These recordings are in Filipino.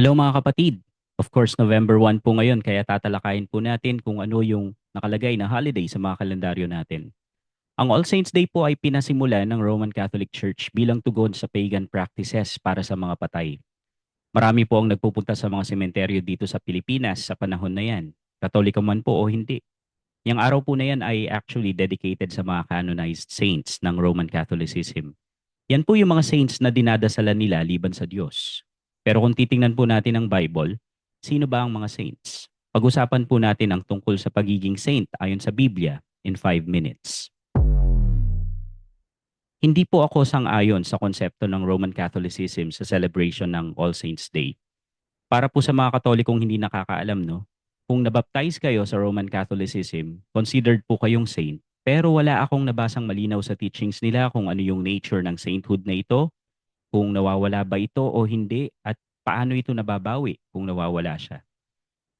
Hello mga kapatid. Of course, November 1 po ngayon kaya tatalakayin po natin kung ano yung nakalagay na holiday sa mga kalendaryo natin. Ang All Saints Day po ay pinasimula ng Roman Catholic Church bilang tugon sa pagan practices para sa mga patay. Marami po ang nagpupunta sa mga sementeryo dito sa Pilipinas sa panahon na yan. Katoliko man po o hindi. Yung araw po na yan ay actually dedicated sa mga canonized saints ng Roman Catholicism. Yan po yung mga saints na dinadasalan nila liban sa Diyos. Pero kung titingnan po natin ang Bible, sino ba ang mga saints? Pag-usapan po natin ang tungkol sa pagiging saint ayon sa Biblia in 5 minutes. Hindi po ako sang-ayon sa konsepto ng Roman Catholicism sa celebration ng All Saints Day. Para po sa mga katolikong hindi nakakaalam, no? Kung nabaptize kayo sa Roman Catholicism, considered po kayong saint, pero wala akong nabasang malinaw sa teachings nila kung ano yung nature ng sainthood na ito kung nawawala ba ito o hindi at paano ito nababawi kung nawawala siya.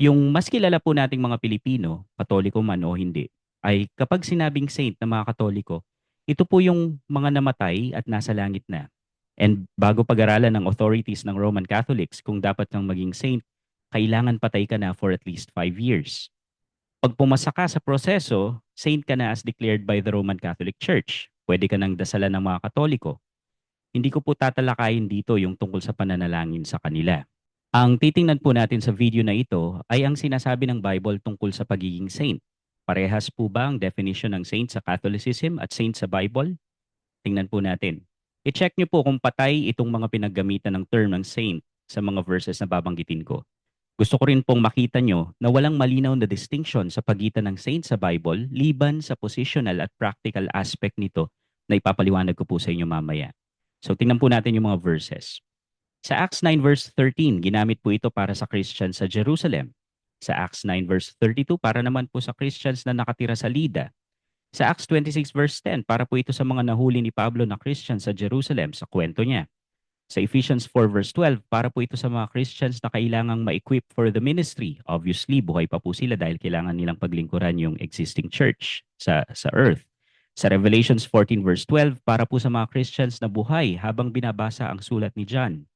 Yung mas kilala po nating mga Pilipino, katoliko man o hindi, ay kapag sinabing saint na mga katoliko, ito po yung mga namatay at nasa langit na. And bago pag-aralan ng authorities ng Roman Catholics kung dapat kang maging saint, kailangan patay ka na for at least 5 years. Pag pumasa ka sa proseso, saint ka na as declared by the Roman Catholic Church. Pwede ka nang dasalan ng mga katoliko hindi ko po tatalakayin dito yung tungkol sa pananalangin sa kanila. Ang titingnan po natin sa video na ito ay ang sinasabi ng Bible tungkol sa pagiging saint. Parehas po ba ang definition ng saint sa Catholicism at saint sa Bible? Tingnan po natin. I-check nyo po kung patay itong mga pinaggamitan ng term ng saint sa mga verses na babanggitin ko. Gusto ko rin pong makita nyo na walang malinaw na distinction sa pagitan ng saint sa Bible liban sa positional at practical aspect nito na ipapaliwanag ko po sa inyo mamaya. So tingnan po natin yung mga verses. Sa Acts 9 verse 13, ginamit po ito para sa Christians sa Jerusalem. Sa Acts 9 verse 32, para naman po sa Christians na nakatira sa Lida. Sa Acts 26 verse 10, para po ito sa mga nahuli ni Pablo na Christians sa Jerusalem sa kwento niya. Sa Ephesians 4 verse 12, para po ito sa mga Christians na kailangang ma-equip for the ministry. Obviously, buhay pa po sila dahil kailangan nilang paglingkuran yung existing church sa, sa earth. Sa Revelations 14 verse 12, para po sa mga Christians na buhay habang binabasa ang sulat ni John.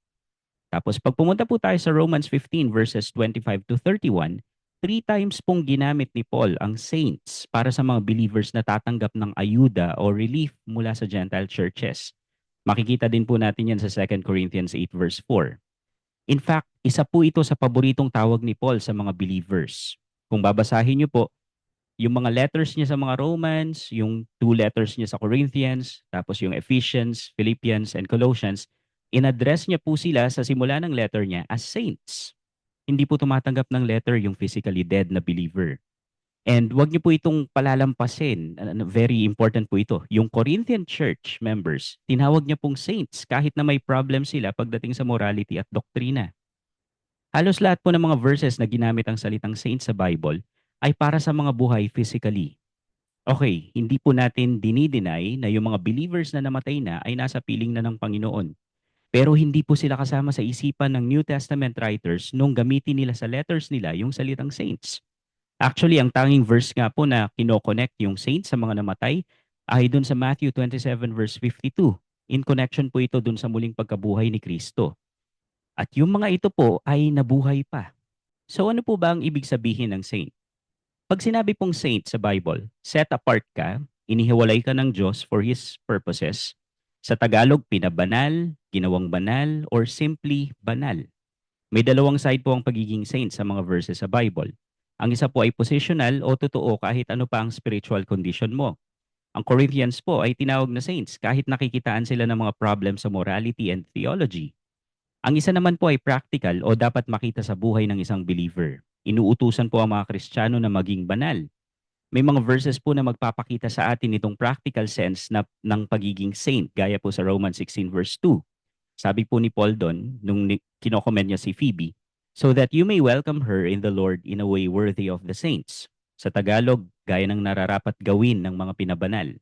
Tapos pag pumunta po tayo sa Romans 15 verses 25 to 31, three times pong ginamit ni Paul ang saints para sa mga believers na tatanggap ng ayuda o relief mula sa Gentile churches. Makikita din po natin yan sa 2 Corinthians 8 verse 4. In fact, isa po ito sa paboritong tawag ni Paul sa mga believers. Kung babasahin niyo po, yung mga letters niya sa mga Romans, yung two letters niya sa Corinthians, tapos yung Ephesians, Philippians, and Colossians, in-address niya po sila sa simula ng letter niya as saints. Hindi po tumatanggap ng letter yung physically dead na believer. And wag niyo po itong palalampasin. Very important po ito. Yung Corinthian church members, tinawag niya pong saints kahit na may problem sila pagdating sa morality at doktrina. Halos lahat po ng mga verses na ginamit ang salitang saints sa Bible ay para sa mga buhay physically. Okay, hindi po natin dinideny na yung mga believers na namatay na ay nasa piling na ng Panginoon. Pero hindi po sila kasama sa isipan ng New Testament writers nung gamitin nila sa letters nila yung salitang saints. Actually, ang tanging verse nga po na kinoconnect yung saints sa mga namatay ay dun sa Matthew 27 verse 52. In connection po ito dun sa muling pagkabuhay ni Kristo. At yung mga ito po ay nabuhay pa. So ano po ba ang ibig sabihin ng saint? Pag sinabi pong saint sa Bible, set apart ka, inihiwalay ka ng Diyos for His purposes. Sa Tagalog, pinabanal, ginawang banal, or simply banal. May dalawang side po ang pagiging saint sa mga verses sa Bible. Ang isa po ay positional o totoo kahit ano pa ang spiritual condition mo. Ang Corinthians po ay tinawag na saints kahit nakikitaan sila ng mga problem sa morality and theology. Ang isa naman po ay practical o dapat makita sa buhay ng isang believer inuutusan po ang mga Kristiyano na maging banal. May mga verses po na magpapakita sa atin itong practical sense na, ng pagiging saint, gaya po sa Romans 16 verse 2. Sabi po ni Paul doon, nung kinokomment niya si Phoebe, so that you may welcome her in the Lord in a way worthy of the saints. Sa Tagalog, gaya ng nararapat gawin ng mga pinabanal.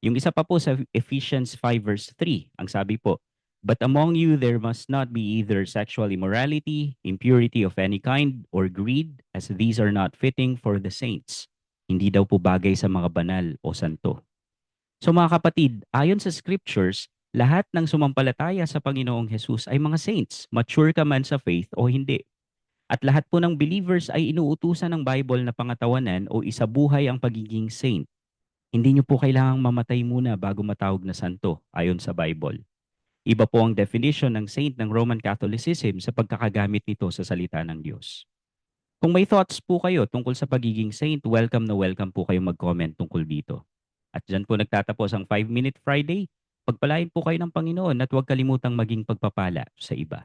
Yung isa pa po sa Ephesians 5 verse 3, ang sabi po, But among you there must not be either sexual immorality, impurity of any kind, or greed, as these are not fitting for the saints. Hindi daw po bagay sa mga banal o santo. So mga kapatid, ayon sa scriptures, Lahat ng sumampalataya sa Panginoong Jesus ay mga saints, mature ka man sa faith o hindi. At lahat po ng believers ay inuutusan ng Bible na pangatawanan o isabuhay ang pagiging saint. Hindi niyo po kailangang mamatay muna bago matawag na santo ayon sa Bible. Iba po ang definition ng saint ng Roman Catholicism sa pagkakagamit nito sa salita ng Diyos. Kung may thoughts po kayo tungkol sa pagiging saint, welcome na welcome po kayo mag-comment tungkol dito. At dyan po nagtatapos ang 5 Minute Friday. Pagpalain po kayo ng Panginoon at huwag kalimutang maging pagpapala sa iba.